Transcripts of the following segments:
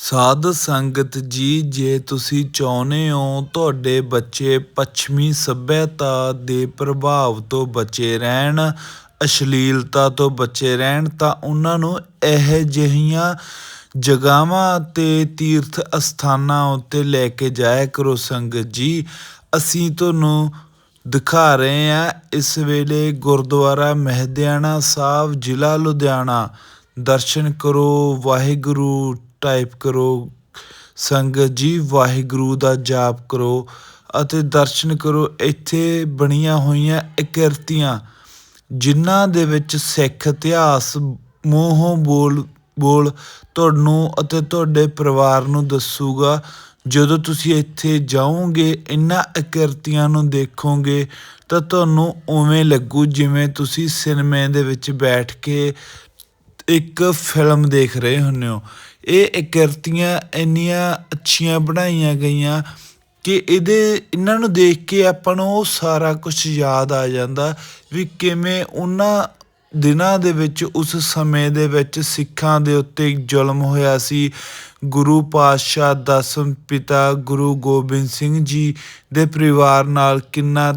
ਸਾਧ ਸੰਗਤ ਜੀ, ਜੇ ਤੁਸੀਂ ਚਾਹੁੰਦੇ ਹੋ ਤੁਹਾਡੇ ਬੱਚੇ ਪੱਛਮੀ ਸੱਭਿਅਤਾ ਦੇ ਪ੍ਰਭਾਵ ਤੋਂ ਬਚੇ ਰਹਿਣ, ਅਸ਼ਲੀਲਤਾ ਤੋਂ ਬਚੇ ਰਹਿਣ, ਤਾਂ ਉਹਨਾਂ ਨੂੰ ਇਹੋ ਜਿਹੀਆਂ ਜਗ੍ਹਾਵਾਂ ਤੇ ਤੀਰਥ ਅਸਥਾਨਾਂ ਉੱਤੇ ਲੈ ਕੇ ਜਾਇਆ ਕਰੋ ਸੰਗਤ ਜੀ। ਅਸੀਂ ਤੁਹਾਨੂੰ ਦਿਖਾ ਰਹੇ ਹਾਂ ਇਸ ਵੇਲੇ ਗੁਰਦੁਆਰਾ ਮਹਿਦਿਆਣਾ ਸਾਹਿਬ, ਜ਼ਿਲ੍ਹਾ ਲੁਧਿਆਣਾ। ਦਰਸ਼ਨ ਕਰੋ, ਵਾਹਿਗੁਰੂ ਟਾਈਪ ਕਰੋ, ਸੰਗਤ ਜੀ ਵਾਹਿਗੁਰੂ ਦਾ ਜਾਪ ਕਰੋ ਅਤੇ ਦਰਸ਼ਨ ਕਰੋ। ਇੱਥੇ ਬਣੀਆਂ ਹੋਈਆਂ ਇਕਰਤੀਆਂ, ਜਿਨ੍ਹਾਂ ਦੇ ਵਿੱਚ ਸਿੱਖ ਇਤਿਹਾਸ, ਮੂੰਹੋਂ ਬੋਲ ਬੋਲ ਤੁਹਾਨੂੰ ਅਤੇ ਤੁਹਾਡੇ ਪਰਿਵਾਰ ਨੂੰ ਦੱਸੂਗਾ। ਜਦੋਂ ਤੁਸੀਂ ਇੱਥੇ ਜਾਓਗੇ ਇਹਨਾਂ ਇਕਰਤੀਆਂ ਨੂੰ ਦੇਖੋਗੇ, ਤਾਂ ਤੁਹਾਨੂੰ ਉਵੇਂ ਲੱਗੂ ਜਿਵੇਂ ਤੁਸੀਂ ਸਿਨੇਮੇ ਦੇ ਵਿੱਚ ਬੈਠ ਕੇ ਇੱਕ ਫਿਲਮ ਦੇਖ ਰਹੇ ਹੁੰਦੇ ਹੋ। ਇਹ ਇਕਰਤੀਆਂ ਇੰਨੀਆਂ ਅੱਛੀਆਂ ਬਣਾਈਆਂ ਗਈਆਂ ਕਿ ਇਹਦੇ, ਇਹਨਾਂ ਨੂੰ ਦੇਖ ਕੇ ਆਪਾਂ ਨੂੰ ਉਹ ਸਾਰਾ ਕੁਝ ਯਾਦ ਆ ਜਾਂਦਾ ਵੀ ਕਿਵੇਂ ਉਹਨਾਂ ਦਿਨਾਂ ਦੇ ਵਿੱਚ, ਉਸ ਸਮੇਂ ਦੇ ਵਿੱਚ ਸਿੱਖਾਂ ਦੇ ਉੱਤੇ ਜ਼ੁਲਮ ਹੋਇਆ ਸੀ। ਗੁਰੂ ਪਾਤਸ਼ਾਹ ਦਸਮ ਪਿਤਾ ਗੁਰੂ ਗੋਬਿੰਦ ਸਿੰਘ ਜੀ ਦੇ ਪਰਿਵਾਰ ਨਾਲ ਕਿੰਨਾ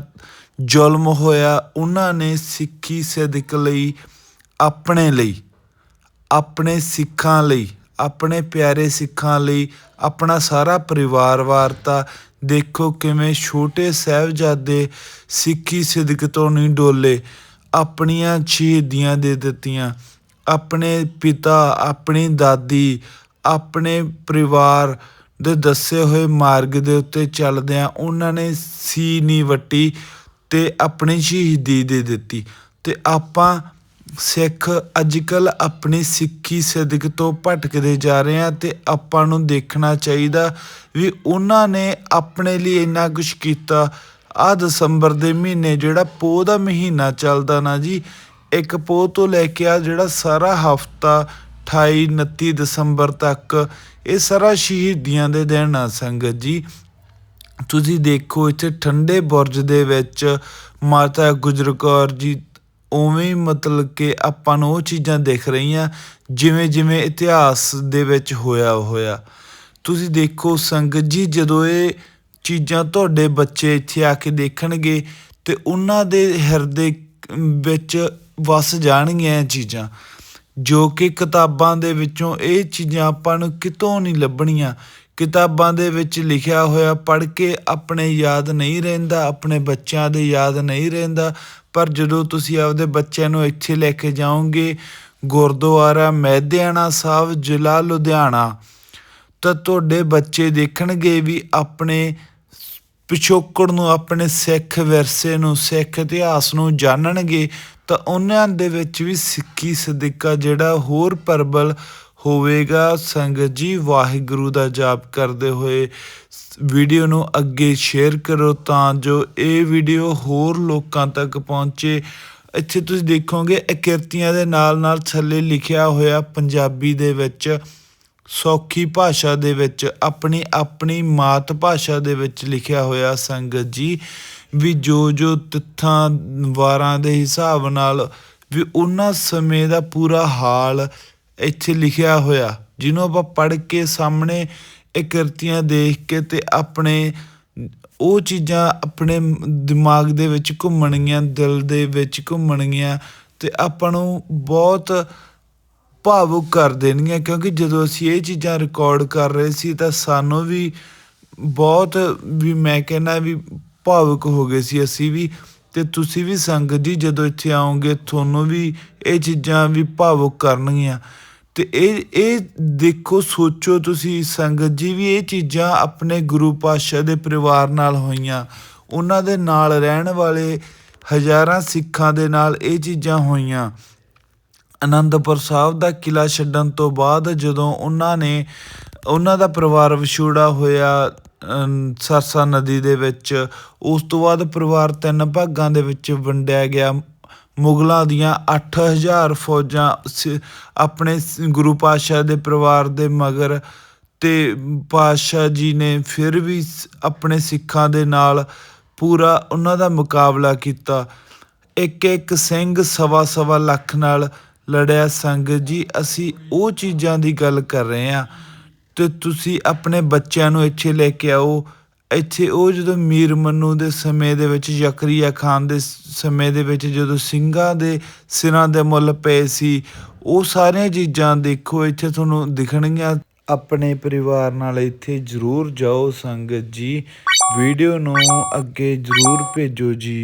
ਜ਼ੁਲਮ ਹੋਇਆ, ਉਹਨਾਂ ਨੇ ਸਿੱਖੀ ਸਿਦਕ ਲਈ ਆਪਣੇ ਲਈ, ਆਪਣੇ ਸਿੱਖਾਂ ਲਈ ਆਪਣੇ ਪਿਆਰੇ ਸਿੱਖਾਂ ਲਈ ਆਪਣਾ ਸਾਰਾ ਪਰਿਵਾਰ ਵਾਰਤਾ। ਦੇਖੋ ਕਿਵੇਂ ਛੋਟੇ ਸਾਹਿਬਜ਼ਾਦੇ ਸਿੱਖੀ ਸਿਦਕ ਤੋਂ ਨਹੀਂ ਡੋਲੇ। ਆਪਣੀਆਂ ਸ਼ਹੀਦੀਆਂ ਦੇ ਦਿੱਤੀਆਂ। ਆਪਣੇ ਪਿਤਾ, ਆਪਣੀ ਦਾਦੀ, ਆਪਣੇ ਪਰਿਵਾਰ ਦੇ ਦੱਸੇ ਹੋਏ ਮਾਰਗ ਦੇ ਉੱਤੇ ਚੱਲਦਿਆਂ ਉਹਨਾਂ ਨੇ ਸੀ ਨਹੀਂ ਵੱਟੀ ਤੇ ਆਪਣੀ ਸ਼ਹੀਦੀ ਦੇ ਦਿੱਤੀ। ਤੇ ਆਪਾਂ ਸਿੱਖ ਅੱਜ ਕੱਲ ਆਪਣੀ ਸਿੱਖੀ ਸਿਦਕ ਤੋਂ ਭਟਕਦੇ ਜਾ ਰਹੇ ਆ ਤੇ ਆਪਾਂ ਨੂੰ ਦੇਖਣਾ ਚਾਹੀਦਾ ਵੀ ਉਹਨਾਂ ਨੇ ਆਪਣੇ ਲਈ ਇੰਨਾ ਕੁਝ ਕੀਤਾ। ਆ ਦਸੰਬਰ ਦੇ ਮਹੀਨੇ ਜਿਹੜਾ ਪੋਹ ਦਾ ਮਹੀਨਾ ਚੱਲਦਾ ਨਾ ਜੀ, ਇੱਕ ਪੋਹ ਤੋਂ ਲੈ ਕੇ ਆ ਜਿਹੜਾ ਸਾਰਾ ਹਫਤਾ 28 29 ਦਸੰਬਰ ਤੱਕ ਇਹ ਸਾਰਾ ਸ਼ਹੀਦੀਆਂ ਦੇ ਦਿਨ ਆ ਸੰਗਤ ਜੀ। ਤੁਸੀਂ ਦੇਖੋ ਇੱਥੇ ਠੰਡੇ ਬੁਰਜ ਦੇ ਵਿੱਚ ਮਾਤਾ ਗੁਜਰ ਕੌਰ ਜੀ ਉਵੇਂ ਮਤਲਬ ਕਿ ਆਪਾਂ ਨੂੰ ਉਹ ਚੀਜ਼ਾਂ ਦਿਖ ਰਹੀਆਂ, ਜਿਵੇਂ ਜਿਵੇਂ ਇਤਿਹਾਸ ਦੇ ਵਿੱਚ ਹੋਇਆ ਹੋਇਆ। ਤੁਸੀਂ ਦੇਖੋ ਸੰਗਤ ਜੀ, ਜਦੋਂ ਇਹ ਚੀਜ਼ਾਂ ਤੁਹਾਡੇ ਬੱਚੇ ਇੱਥੇ ਆ ਕੇ ਦੇਖਣਗੇ ਤੇ ਉਹਨਾਂ ਦੇ ਹਿਰਦੇ ਵਿੱਚ ਵਸ ਜਾਣਗੀਆਂ ਇਹ ਚੀਜ਼ਾਂ, ਜੋ ਕਿ ਕਿਤਾਬਾਂ ਦੇ ਵਿੱਚੋਂ ਇਹ ਚੀਜ਼ਾਂ ਆਪਾਂ ਨੂੰ ਕਿਤੋਂ ਨਹੀਂ ਲੱਭਣੀਆਂ। ਕਿਤਾਬਾਂ ਦੇ ਵਿੱਚ ਲਿਖਿਆ ਹੋਇਆ, ਪੜ੍ਹ ਕੇ ਆਪਣੇ ਯਾਦ ਨਹੀਂ ਰਹਿੰਦਾ, ਆਪਣੇ ਬੱਚਿਆਂ ਦੇ ਯਾਦ ਨਹੀਂ ਰਹਿੰਦਾ ਪਰ ਜਦੋਂ ਤੁਸੀਂ ਆਪਦੇ ਬੱਚਿਆਂ ਨੂੰ ਇੱਥੇ ਲੈ ਕੇ ਜਾਓਗੇ, ਗੁਰਦੁਆਰਾ, ਮਹਿਦਿਆਣਾ ਸਾਹਿਬ, ਜ਼ਿਲ੍ਹਾ ਲੁਧਿਆਣਾ, ਤਾਂ ਤੁਹਾਡੇ ਬੱਚੇ ਦੇਖਣਗੇ ਵੀ ਆਪਣੇ ਪਿਛੋਕੜ ਨੂੰ, ਆਪਣੇ ਸਿੱਖ ਵਿਰਸੇ ਨੂੰ, ਸਿੱਖ ਇਤਿਹਾਸ ਨੂੰ ਜਾਣਨਗੇ, ਤਾਂ ਉਹਨਾਂ ਦੇ ਵਿੱਚ ਵੀ ਸਿੱਖੀ ਸਦਕਾ ਜਿਹੜਾ ਹੋਰ ਪਰਬਲ ਹੋਵੇਗਾ। ਸੰਗਤ ਜੀ, ਵਾਹਿਗੁਰੂ ਦਾ ਜਾਪ ਕਰਦੇ ਹੋਏ ਵੀਡੀਓ ਨੂੰ ਅੱਗੇ ਸ਼ੇਅਰ ਕਰੋ ਤਾਂ ਜੋ ਇਹ ਵੀਡੀਓ ਹੋਰ ਲੋਕਾਂ ਤੱਕ ਪਹੁੰਚੇ। ਇੱਥੇ ਤੁਸੀਂ ਦੇਖੋਗੇ ਇਕਰਤੀਆਂ ਦੇ ਨਾਲ ਨਾਲ ਥੱਲੇ ਲਿਖਿਆ ਹੋਇਆ ਪੰਜਾਬੀ ਦੇ ਵਿੱਚ, ਸੌਖੀ ਭਾਸ਼ਾ ਦੇ ਵਿੱਚ, ਆਪਣੀ ਆਪਣੀ ਮਾਤ ਭਾਸ਼ਾ ਦੇ ਵਿੱਚ ਲਿਖਿਆ ਹੋਇਆ ਸੰਗਤ ਜੀ, ਵੀ ਜੋ ਜੋ ਤਿੱਥਾਂ ਵਾਰਾਂ ਦੇ ਹਿਸਾਬ ਨਾਲ ਵੀ ਉਹਨਾਂ ਸਮੇਂ ਦਾ ਪੂਰਾ ਹਾਲ ਇੱਥੇ ਲਿਖਿਆ ਹੋਇਆ। ਜਿਹਨੂੰ ਆਪਾਂ ਪੜ੍ਹ ਕੇ ਸਾਹਮਣੇ ਇਹ ਕਿਰਤੀਆਂ ਦੇਖ ਕੇ ਅਤੇ ਆਪਣੇ, ਉਹ ਚੀਜ਼ਾਂ ਆਪਣੇ ਦਿਮਾਗ ਦੇ ਵਿੱਚ ਘੁੰਮਣਗੀਆਂ, ਦਿਲ ਦੇ ਵਿੱਚ ਘੁੰਮਣਗੀਆਂ ਅਤੇ ਆਪਾਂ ਨੂੰ ਬਹੁਤ ਭਾਵੁਕ ਕਰ ਦੇਣਗੀਆਂ ਕਿਉਂਕਿ ਜਦੋਂ ਅਸੀਂ ਇਹ ਚੀਜ਼ਾਂ ਰਿਕਾਰਡ ਕਰ ਰਹੇ ਸੀ ਤਾਂ ਸਾਨੂੰ ਵੀ ਬਹੁਤ ਵੀ ਮੈਂ ਕਹਿੰਦਾ ਵੀ ਭਾਵੁਕ ਹੋ ਗਏ ਸੀ ਅਸੀਂ ਵੀ ਤੇ ਤੁਸੀਂ ਵੀ ਸੰਗਤ ਜੀ ਜਦੋਂ ਇੱਥੇ ਆਓਗੇ ਤੁਹਾਨੂੰ ਵੀ ਇਹ ਚੀਜ਼ਾਂ ਵੀ ਭਾਵੁਕ ਕਰਨਗੀਆਂ। ਤੇ ਇਹ ਇਹ ਦੇਖੋ, ਸੋਚੋ ਤੁਸੀਂ ਸੰਗਤ ਜੀ ਵੀ ਇਹ ਚੀਜ਼ਾਂ ਆਪਣੇ ਗੁਰੂ ਪਾਤਸ਼ਾਹ ਦੇ ਪਰਿਵਾਰ ਨਾਲ ਹੋਈਆਂ, ਉਹਨਾਂ ਦੇ ਨਾਲ ਰਹਿਣ ਵਾਲੇ ਹਜ਼ਾਰਾਂ ਸਿੱਖਾਂ ਦੇ ਨਾਲ ਇਹ ਚੀਜ਼ਾਂ ਹੋਈਆਂ। ਅਨੰਦਪੁਰ ਸਾਹਿਬ ਦਾ ਕਿਲਾ ਛੱਡਣ ਤੋਂ ਬਾਅਦ ਜਦੋਂ ਉਹਨਾਂ ਨੇ, ਉਹਨਾਂ ਦਾ ਪਰਿਵਾਰ ਵਿਛੋੜਾ ਹੋਇਆ ਸਰਸਾ ਨਦੀ ਦੇ ਵਿੱਚ, ਉਸ ਤੋਂ ਬਾਅਦ ਪਰਿਵਾਰ ਤਿੰਨ ਭਾਗਾਂ ਦੇ ਵਿੱਚ ਵੰਡਿਆ ਗਿਆ। ਮੁਗਲਾਂ ਦੀਆਂ 8000 ਫੌਜਾਂ ਆਪਣੇ ਗੁਰੂ ਪਾਤਸ਼ਾਹ ਦੇ ਪਰਿਵਾਰ ਦੇ ਮਗਰ ਤੇ ਪਾਤਸ਼ਾਹ ਜੀ ਨੇ ਫਿਰ ਵੀ ਆਪਣੇ ਸਿੱਖਾਂ ਦੇ ਨਾਲ ਪੂਰਾ ਉਹਨਾਂ ਦਾ ਮੁਕਾਬਲਾ ਕੀਤਾ। ਇੱਕ ਇੱਕ ਸਿੰਘ ਸਵਾ ਸਵਾ ਲੱਖ ਨਾਲ ਲੜਿਆ ਸੰਗਤ ਜੀ, ਅਸੀਂ ਉਹ ਚੀਜ਼ਾਂ ਦੀ ਗੱਲ ਕਰ ਰਹੇ ਹਾਂ ਤੇ ਤੁਸੀਂ ਆਪਣੇ ਬੱਚਿਆਂ ਨੂੰ ਇੱਥੇ ਲੈ ਕੇ ਆਓ। ਇੱਥੇ ਉਹ ਜਦੋਂ ਮੀਰ ਮੰਨੂ ਦੇ ਸਮੇਂ ਦੇ ਵਿੱਚ ਜ਼ਕਰੀਆ ਖਾਨ ਦੇ ਸਮੇਂ ਦੇ ਵਿੱਚ ਜਦੋਂ ਸਿੰਘਾਂ ਦੇ ਸਿਰਾਂ ਦੇ ਮੁੱਲ ਪਏ ਸੀ, ਉਹ ਸਾਰੀਆਂ ਚੀਜ਼ਾਂ ਦੇਖੋ, ਇੱਥੇ ਤੁਹਾਨੂੰ ਦਿਖਣਗੀਆਂ। ਆਪਣੇ ਪਰਿਵਾਰ ਨਾਲ ਇੱਥੇ ਜ਼ਰੂਰ ਜਾਓ ਸੰਗਤ ਜੀ। ਵੀਡੀਓ ਨੂੰ ਅੱਗੇ ਜ਼ਰੂਰ ਭੇਜੋ ਜੀ।